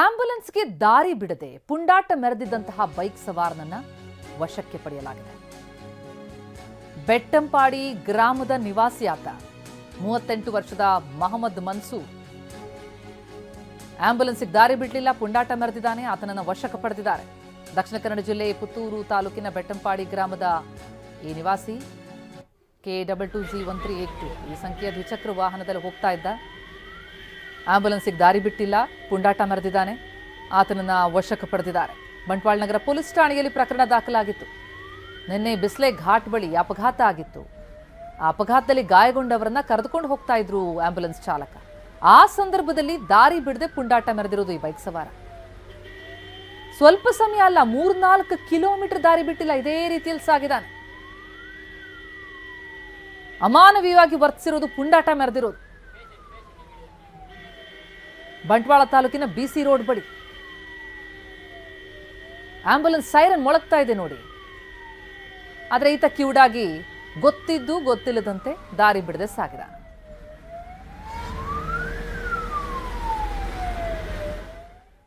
ಆಂಬ್ಯುಲೆನ್ಸ್ಗೆ ದಾರಿ ಬಿಡದೆ ಪುಂಡಾಟ ಮೆರೆದಿದ್ದಂತಹ ಬೈಕ್ ಸವಾರನನ್ನ ವಶಕ್ಕೆ ಪಡೆಯಲಾಗಿದೆ. ಬೆಟ್ಟಂಪಾಡಿ ಗ್ರಾಮದ ನಿವಾಸಿಯಾತ ಮೂವತ್ತೆಂಟು ವರ್ಷದ ಮಹಮ್ಮದ್ ಮನ್ಸೂರ್ ಆಂಬ್ಯುಲೆನ್ಸ್ಗೆ ದಾರಿ ಬಿಡಲಿಲ್ಲ, ಪುಂಡಾಟ ಮೆರೆದಿದ್ದಾನೆ, ಆತನನ್ನು ವಶಕ್ಕೆ ಪಡೆದಿದ್ದಾರೆ. ದಕ್ಷಿಣ ಕನ್ನಡ ಜಿಲ್ಲೆ ಪುತ್ತೂರು ತಾಲೂಕಿನ ಬೆಟ್ಟಂಪಾಡಿ ಗ್ರಾಮದ ಈ ನಿವಾಸಿ, K double two G one three eight two. ಈ ಸಂಖ್ಯೆಯ ದ್ವಿಚಕ್ರ ವಾಹನದಲ್ಲಿ ಹೋಗ್ತಾ ಇದ್ದ. ಆಂಬ್ಯುಲೆನ್ಸ್ಗೆ ದಾರಿ ಬಿಟ್ಟಿಲ್ಲ, ಪುಂಡಾಟ ಮರೆದಿದ್ದಾನೆ ಆತನನ್ನ ವಶಕ್ಕೆ ಪಡೆದಿದ್ದಾರೆ. ಬಂಟ್ವಾಳ ನಗರ ಪೊಲೀಸ್ ಠಾಣೆಯಲ್ಲಿ ಪ್ರಕರಣ ದಾಖಲಾಗಿತ್ತು. ನಿನ್ನೆ ಬಿಸ್ಲೆ ಘಾಟ್ ಬಳಿ ಅಪಘಾತ ಆಗಿತ್ತು. ಆ ಅಪಘಾತದಲ್ಲಿ ಗಾಯಗೊಂಡವರನ್ನ ಕರೆದುಕೊಂಡು ಹೋಗ್ತಾ ಇದ್ರು ಆಂಬ್ಯುಲೆನ್ಸ್ ಚಾಲಕ. ಆ ಸಂದರ್ಭದಲ್ಲಿ ದಾರಿ ಬಿಡದೆ ಪುಂಡಾಟ ಮೆರೆದಿರೋದು ಈ ಬೈಕ್ ಸವಾರ. ಸ್ವಲ್ಪ ಸಮಯ ಅಲ್ಲ, ಮೂರ್ನಾಲ್ಕು ಕಿಲೋಮೀಟರ್ ದಾರಿ ಬಿಟ್ಟಿಲ್ಲ, ಇದೇ ರೀತಿಯಲ್ಲಿ ಸಾಗಿದಾನೆ ಅಮಾನವೀಯವಾಗಿ ವರ್ತಿಸಿರೋದು ಪುಂಡಾಟ ಮೆರೆದಿರೋದು. ಬಂಟ್ವಾಳ ತಾಲೂಕಿನ ಬಿಸಿ ರೋಡ್ ಬಳಿ. ಆಂಬ್ಯುಲೆನ್ಸ್ ಸೈರನ್ ಮೊಳಗ್ತಾ ಇದೆ ನೋಡಿ. ಆದರೆ ಈತ ಕಿವುಡಾಗಿ ಗೊತ್ತಿದ್ದು ಗೊತ್ತಿಲ್ಲದಂತೆ ದಾರಿ ಬಿಡದೆ ಸಾಗಿದ.